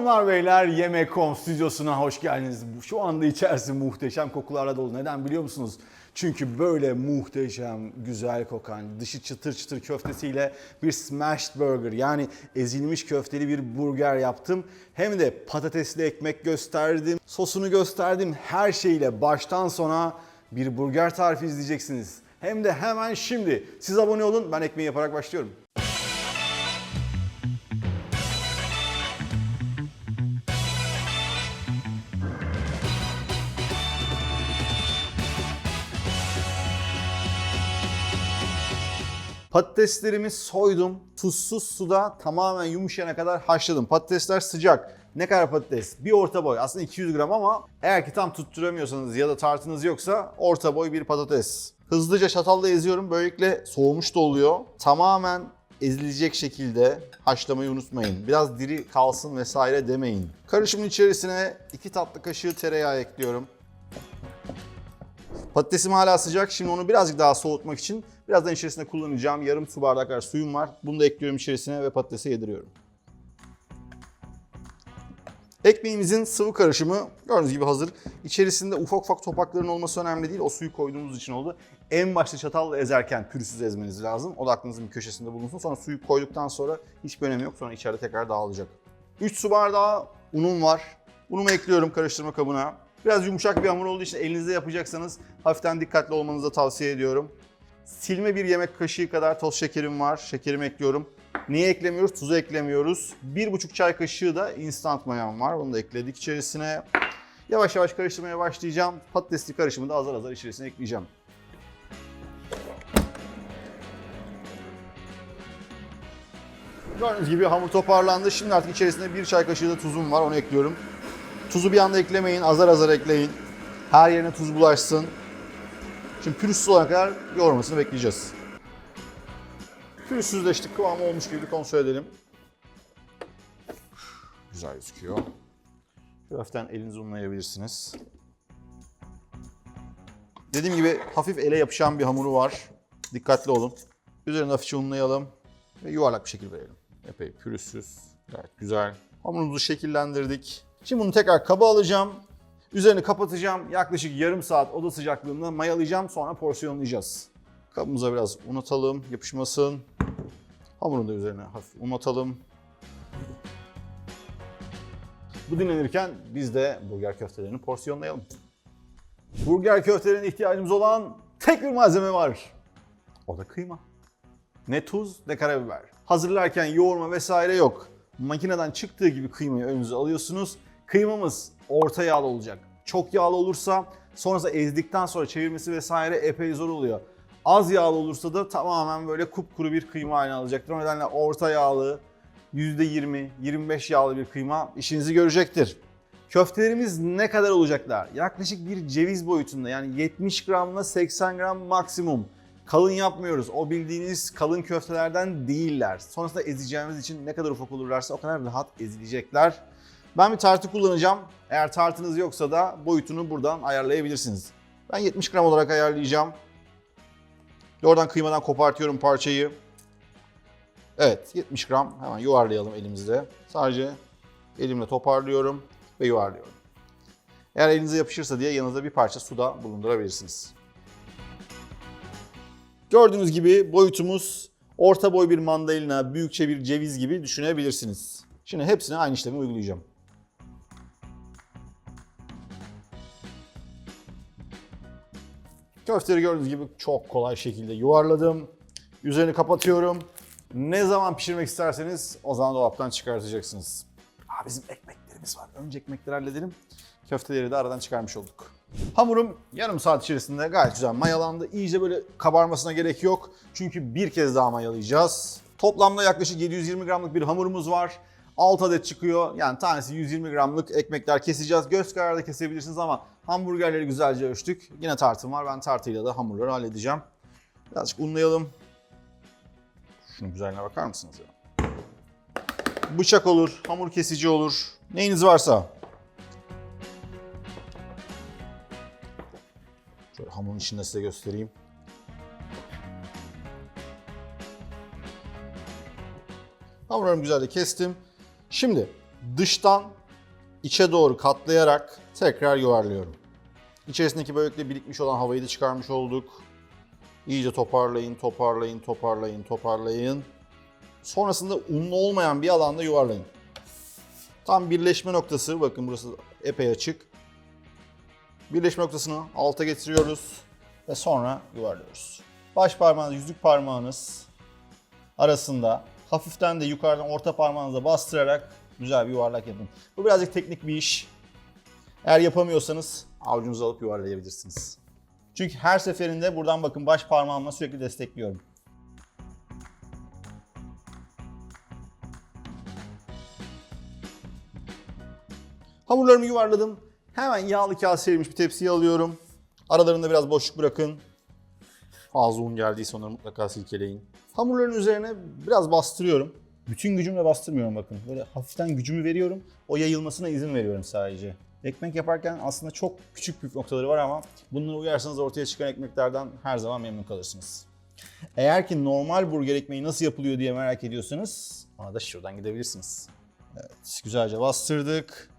Hanımlar beyler Yemek.com stüdyosuna hoş geldiniz. Şu anda içerisi muhteşem kokularla dolu. Neden biliyor musunuz? Çünkü böyle muhteşem, güzel kokan, dışı çıtır çıtır köftesiyle bir smashed burger yani ezilmiş köfteli bir burger yaptım. Hem de patatesli ekmek gösterdim, sosunu gösterdim. Her şeyle baştan sona bir burger tarifi izleyeceksiniz. Hem de hemen şimdi. Siz abone olun, ben ekmeği yaparak başlıyorum. Patateslerimi soydum. Tuzsuz suda tamamen yumuşayana kadar haşladım. Patatesler sıcak. Ne kadar patates? Bir orta boy. Aslında 200 gram ama eğer ki tam tutturamıyorsanız ya da tartınız yoksa orta boy bir patates. Hızlıca çatalla eziyorum. Böylelikle soğumuş da oluyor. Tamamen ezilecek şekilde haşlamayı unutmayın. Biraz diri kalsın vesaire demeyin. Karışımın içerisine 2 tatlı kaşığı tereyağı ekliyorum. Patatesim hala sıcak. Şimdi onu birazcık daha soğutmak için birazdan içerisine kullanacağım yarım su bardak kadar suyum var. Bunu da ekliyorum içerisine ve patatese yediriyorum. Ekmeğimizin sıvı karışımı gördüğünüz gibi hazır. İçerisinde ufak ufak topakların olması önemli değil. O suyu koyduğumuz için oldu. En başta çatalla ezerken pürüzsüz ezmeniz lazım. O da aklınızın bir köşesinde bulunsun. Sonra suyu koyduktan sonra hiçbir önemi yok. Sonra içeride tekrar dağılacak. 3 su bardağı unum var. Unumu ekliyorum karıştırma kabına. Biraz yumuşak bir hamur olduğu için elinizde yapacaksanız hafiften dikkatli olmanızı da tavsiye ediyorum. Silme bir yemek kaşığı kadar toz şekerim var. Şekerimi ekliyorum. Niye eklemiyoruz? Tuzu eklemiyoruz. 1,5 çay kaşığı da instant mayam var. Bunu da ekledik içerisine. Yavaş yavaş karıştırmaya başlayacağım. Patatesli karışımı da azar azar içerisine ekleyeceğim. Gördüğünüz gibi hamur toparlandı. Şimdi artık içerisinde bir çay kaşığı da tuzum var. Onu ekliyorum. Tuzu bir anda eklemeyin. Azar azar ekleyin. Her yerine tuz bulaşsın. Şimdi pürüzsüz olana kadar yoğurmasını bekleyeceğiz. Pürüzsüzleştik. Kıvamı olmuş gibi kontrol edelim. Güzel gözüküyor. Hafiften elinizi unlayabilirsiniz. Dediğim gibi hafif ele yapışan bir hamuru var. Dikkatli olun. Üzerine hafifçe unlayalım ve yuvarlak bir şekil verelim. Epey pürüzsüz, gayet güzel. Hamurumuzu şekillendirdik. Şimdi bunu tekrar kaba alacağım. Üzerini kapatacağım. Yaklaşık yarım saat oda sıcaklığında mayalayacağım. Sonra porsiyonlayacağız. Kabımıza biraz un atalım, yapışmasın. Hamurun da üzerine hafif un atalım. Bu dinlenirken biz de burger köftelerini porsiyonlayalım. Burger köftelerine ihtiyacımız olan tek bir malzeme var. O da kıyma. Ne tuz ne karabiber. Hazırlarken yoğurma vesaire yok. Makineden çıktığı gibi kıymayı önünüze alıyorsunuz. Kıymamız orta yağlı olacak. Çok yağlı olursa sonrasında ezdikten sonra çevirmesi vesaire epey zor oluyor. Az yağlı olursa da tamamen böyle kupkuru bir kıyma haline alacaktır. O nedenle orta yağlı, %20-25 yağlı bir kıyma işinizi görecektir. Köftelerimiz ne kadar olacaklar? Yaklaşık bir ceviz boyutunda yani 70 gramla 80 gram maksimum. Kalın yapmıyoruz. O bildiğiniz kalın köftelerden değiller. Sonrasında ezeceğimiz için ne kadar ufak olurlarsa o kadar rahat ezilecekler. Ben bir tartı kullanacağım. Eğer tartınız yoksa da boyutunu buradan ayarlayabilirsiniz. Ben 70 gram olarak ayarlayacağım. Oradan kıymadan kopartıyorum parçayı. Evet 70 gram hemen yuvarlayalım elimizde. Sadece elimle toparlıyorum ve yuvarlıyorum. Eğer elinize yapışırsa diye yanınızda bir parça suda bulundurabilirsiniz. Gördüğünüz gibi boyutumuz orta boy bir mandalina, büyükçe bir ceviz gibi düşünebilirsiniz. Şimdi hepsine aynı işlemi uygulayacağım. Köfteleri gördüğünüz gibi çok kolay şekilde yuvarladım. Üzerini Ne zaman pişirmek isterseniz o zaman dolaptan çıkartacaksınız. Aa, bizim ekmeklerimiz var. Önce ekmekleri halledelim. Köfteleri de aradan çıkarmış olduk. Hamurum yarım saat içerisinde gayet güzel mayalandı. İyice böyle kabarmasına gerek yok. Çünkü bir kez daha mayalayacağız. Toplamda yaklaşık 720 gramlık bir hamurumuz var. 6 adet çıkıyor. Yani tanesi 120 gramlık ekmekler keseceğiz. Göz kararı da kesebilirsiniz ama hamburgerleri güzelce ölçtük. Yine tartım var. Ben tartıyla da hamurları halledeceğim. Birazcık unlayalım. Şunun güzelliğine bakar mısınız ya? Bıçak olur, hamur kesici olur. Neyiniz varsa. Şöyle hamurun içinde size göstereyim. Hamurlarımı güzelce kestim. Şimdi dıştan içe doğru katlayarak tekrar yuvarlıyorum. İçerisindeki böylelikle birikmiş olan havayı da çıkarmış olduk. İyice toparlayın, toparlayın, toparlayın, toparlayın. Sonrasında unlu olmayan bir alanda yuvarlayın. Tam birleşme noktası, bakın burası epey açık. Birleşme noktasını alta getiriyoruz ve sonra yuvarlıyoruz. Baş parmağınız, yüzük parmağınız arasında hafiften de yukarıdan orta parmağınıza bastırarak güzel bir yuvarlak yapın. Bu birazcık teknik bir iş. Eğer yapamıyorsanız avucunuzu alıp yuvarlayabilirsiniz. Çünkü her seferinde buradan bakın baş parmağımla sürekli destekliyorum. Hamurlarımı yuvarladım. Hemen yağlı kağıt serilmiş bir tepsiye alıyorum. Aralarında biraz boşluk bırakın. Fazla un geldiyse onları mutlaka silkeleyin. Hamurların üzerine biraz bastırıyorum. Bütün gücümle bastırmıyorum bakın. Böyle hafiften gücümü veriyorum. O yayılmasına izin veriyorum sadece. Ekmek yaparken aslında çok küçük püf noktaları var ama bunlara uyarsanız ortaya çıkan ekmeklerden her zaman memnun kalırsınız. Eğer ki normal burger ekmeği nasıl yapılıyor diye merak ediyorsanız ona da şuradan gidebilirsiniz. Evet, güzelce bastırdık.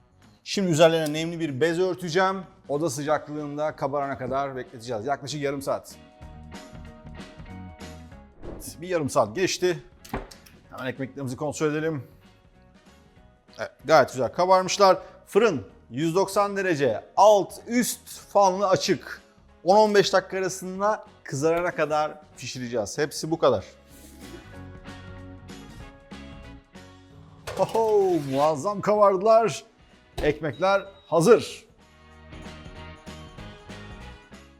Şimdi üzerlerine nemli bir bez örteceğim. Oda sıcaklığında kabarana kadar bekleteceğiz. Yaklaşık yarım saat. Evet, bir yarım saat geçti. Hemen ekmeklerimizi kontrol edelim. Evet, gayet güzel kabarmışlar. Fırın 190 derece, alt üst fanlı açık. 10-15 dakika arasında kızarana kadar pişireceğiz. Hepsi bu kadar. Oho, muazzam kabardılar. Ekmekler hazır.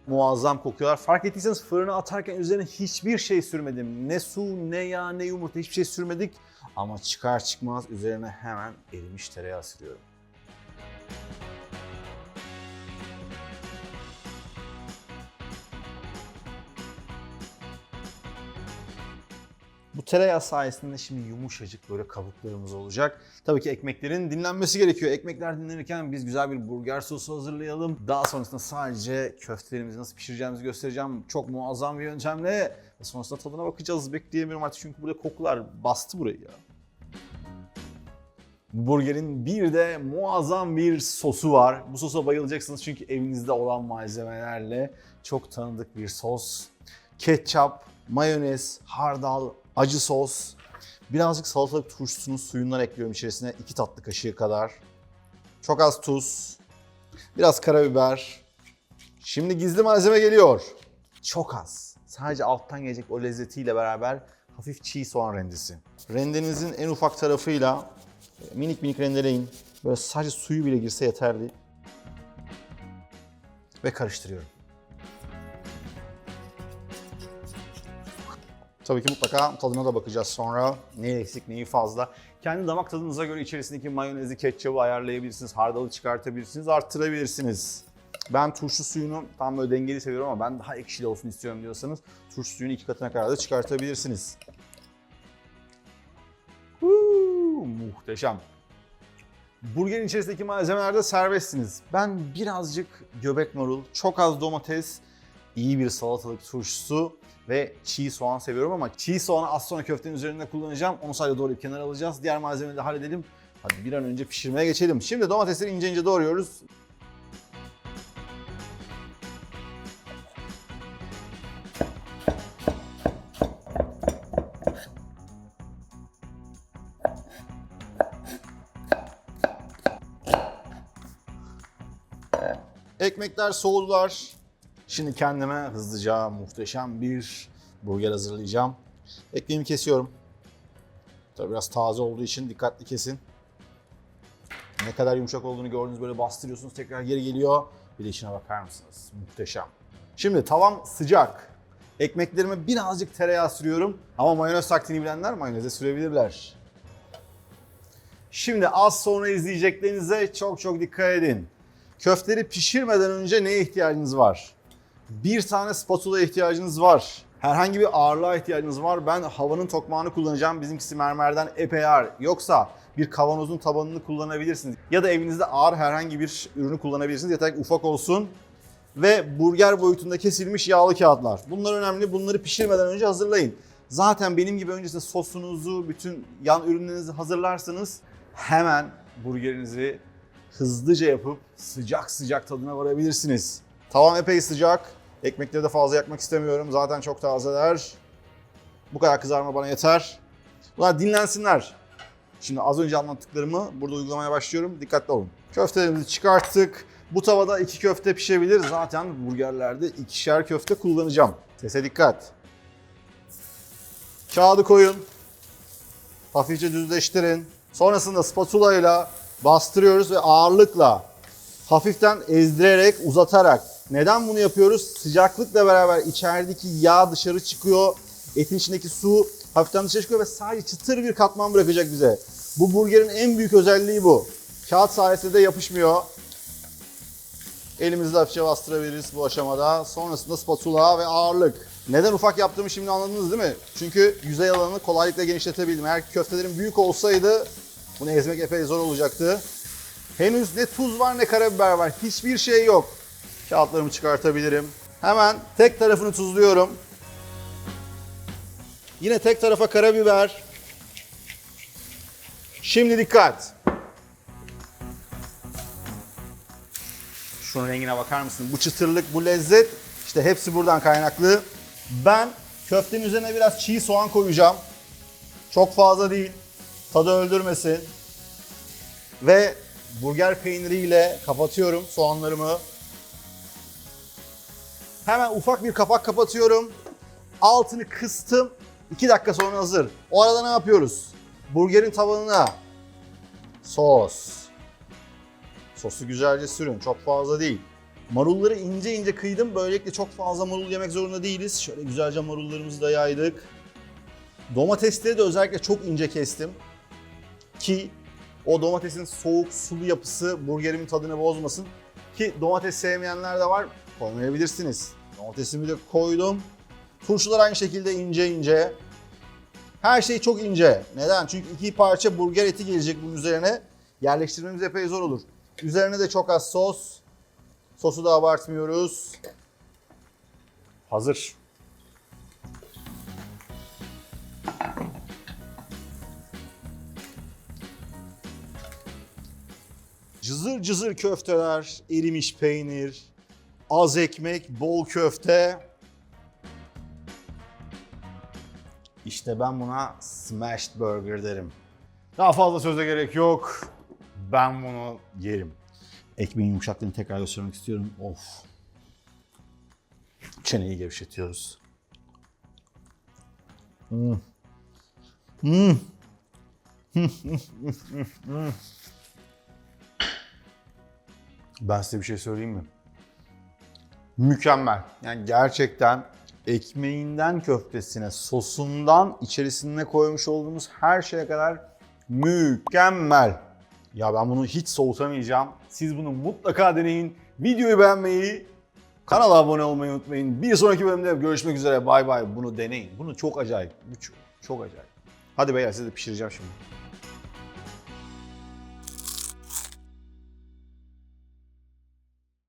Muazzam kokuyorlar. Fark ettiyseniz fırına atarken üzerine hiçbir şey sürmedim. Ne su, ne yağ, ne yumurta hiçbir şey sürmedik. Ama çıkar çıkmaz üzerine hemen erimiş tereyağı sürüyorum. Bu tereyağı sayesinde şimdi yumuşacık böyle kabuklarımız olacak. Tabii ki ekmeklerin dinlenmesi gerekiyor. Ekmekler dinlenirken biz güzel bir burger sosu hazırlayalım. Daha sonrasında sadece köftelerimizi nasıl pişireceğimizi göstereceğim. Çok muazzam bir yöntemle. Sonrasında tadına bakacağız. Bekleyemiyorum artık çünkü burada kokular bastı burayı ya. Bu burgerin bir de muazzam bir sosu var. Bu sosa bayılacaksınız çünkü evinizde olan malzemelerle çok tanıdık bir sos. Ketçap, mayonez, hardal, acı sos. Birazcık salatalık turşusunun suyundan ekliyorum içerisine 2 tatlı kaşığı kadar. Çok az tuz, biraz karabiber. Şimdi gizli malzeme geliyor. Çok az. Sadece alttan gelecek o lezzetiyle beraber hafif çiğ soğan rendesi. Rendenizin en ufak tarafıyla minik minik rendeleyin. Böyle sadece suyu bile girse yeterli. Ve karıştırıyorum. Tabii ki mutlaka tadına da bakacağız sonra. Neyi eksik, neyi fazla. Kendi damak tadınıza göre içerisindeki mayonezi, ketçabı ayarlayabilirsiniz. Hardalı çıkartabilirsiniz, arttırabilirsiniz. Ben turşu suyunu tam böyle dengeli seviyorum ama ben daha ekşili olsun istiyorum diyorsanız turşu suyunu iki katına kadar da çıkartabilirsiniz. Huu, muhteşem. Burgerin içerisindeki malzemelerde serbestsiniz. Ben birazcık göbek marul, çok az domates, iyi bir salatalık turşusu ve çiğ soğan seviyorum ama çiğ soğanı az sonra köftenin üzerinde kullanacağım. Onu sadece doğrayıp kenara alacağız. Diğer malzemeleri de halledelim. Hadi bir an önce pişirmeye geçelim. Şimdi domatesleri ince ince doğruyoruz. Ekmekler soğudular. Şimdi kendime hızlıca muhteşem bir burger hazırlayacağım. Ekmeğimi kesiyorum. Tabii biraz taze olduğu için dikkatli kesin. Ne kadar yumuşak olduğunu gördünüz böyle bastırıyorsunuz tekrar geri geliyor. Bir de içine bakar mısınız? Muhteşem. Şimdi tavam sıcak. Ekmeklerime birazcık tereyağı sürüyorum. Ama mayonez taktiğini bilenler mayoneze sürebilirler. Şimdi az sonra izleyeceklerinize çok çok dikkat edin. Köfteleri pişirmeden önce neye ihtiyacınız var? Bir tane spatula ihtiyacınız var. Herhangi bir ağırlığa ihtiyacınız var. Ben havanın tokmağını kullanacağım. Bizimkisi mermerden epey ağır. Yoksa bir kavanozun tabanını kullanabilirsiniz. Ya da evinizde ağır herhangi bir ürünü kullanabilirsiniz. Yeter ki ufak olsun. Ve burger boyutunda kesilmiş yağlı kağıtlar. Bunlar önemli. Bunları pişirmeden önce hazırlayın. Zaten benim gibi öncesinde sosunuzu, bütün yan ürünlerinizi hazırlarsanız hemen burgerinizi hızlıca yapıp sıcak sıcak tadına varabilirsiniz. Tavam epey sıcak. Ekmekleri de fazla yakmak istemiyorum. Zaten çok tazeler. Bu kadar kızarma bana yeter. Bunlar dinlensinler. Şimdi az önce anlattıklarımı burada uygulamaya başlıyorum. Dikkatli olun. Köftelerimizi çıkarttık. Bu tavada iki köfte pişebilir. Zaten burgerlerde ikişer köfte kullanacağım. Sese dikkat. Kağıdı koyun. Hafifçe düzleştirin. Sonrasında spatula ile bastırıyoruz ve ağırlıkla hafiften ezdirerek, uzatarak. Neden bunu yapıyoruz? Sıcaklıkla beraber içerideki yağ dışarı çıkıyor. Etin içindeki su hafiften dışarı çıkıyor ve sadece çıtır bir katman bırakacak bize. Bu burgerin en büyük özelliği bu. Kağıt sayesinde de yapışmıyor. Elimizle hafifçe bastırabiliriz bu aşamada. Sonrasında spatula ve ağırlık. Neden ufak yaptığımı şimdi anladınız değil mi? Çünkü yüzey alanını kolaylıkla genişletebildim. Eğer köftelerim büyük olsaydı bunu ezmek epey zor olacaktı. Henüz ne tuz var ne karabiber var. Hiçbir şey yok. Kağıtlarımı çıkartabilirim. Hemen tek tarafını tuzluyorum. Yine tek tarafa karabiber. Şimdi dikkat. Şunun rengine bakar mısın? Bu çıtırlık, bu lezzet işte hepsi buradan kaynaklı. Ben köftenin üzerine biraz çiğ soğan koyacağım. Çok fazla değil. Tadı öldürmesin. Ve burger peyniriyle kapatıyorum soğanlarımı. Hemen ufak bir kapak kapatıyorum. Altını kıstım. 2 dakika sonra hazır. O arada ne yapıyoruz? Burgerin tavanına sos. Sosu güzelce sürün. Çok fazla değil. Marulları ince ince kıydım. Böylelikle çok fazla marul yemek zorunda değiliz. Şöyle güzelce marullarımızı da yaydık. Domatesleri de özellikle çok ince kestim. Ki o domatesin soğuk sulu yapısı burgerimin tadını bozmasın. Ki domates sevmeyenler de var. Koymayabilirsiniz. Domatesimi de koydum. Turşular aynı şekilde ince ince. Her şey çok ince. Neden? Çünkü iki parça burger eti gelecek bunun üzerine. Yerleştirmemiz epey zor olur. Üzerine de çok az sos. Sosu da abartmıyoruz. Hazır. Cızır cızır köfteler, erimiş peynir, az ekmek, bol köfte. İşte ben buna smashed burger derim. Daha fazla söze gerek yok. Ben bunu yerim. Ekmeğin yumuşaklığını tekrar göstermek istiyorum. Of. Çeneyi gevşetiyoruz. Hmm. Hmm. ben size bir şey söyleyeyim mi? Mükemmel. Yani gerçekten ekmeğinden köftesine, sosundan içerisine koymuş olduğumuz her şeye kadar mükemmel. Ya ben bunu hiç soğutamayacağım. Siz bunu mutlaka deneyin. Videoyu beğenmeyi, kanala abone olmayı unutmayın. Bir sonraki bölümde görüşmek üzere. Bay bay. Bunu deneyin. Bunu çok acayip. Çok, çok acayip. Hadi beyler size de pişireceğim şimdi.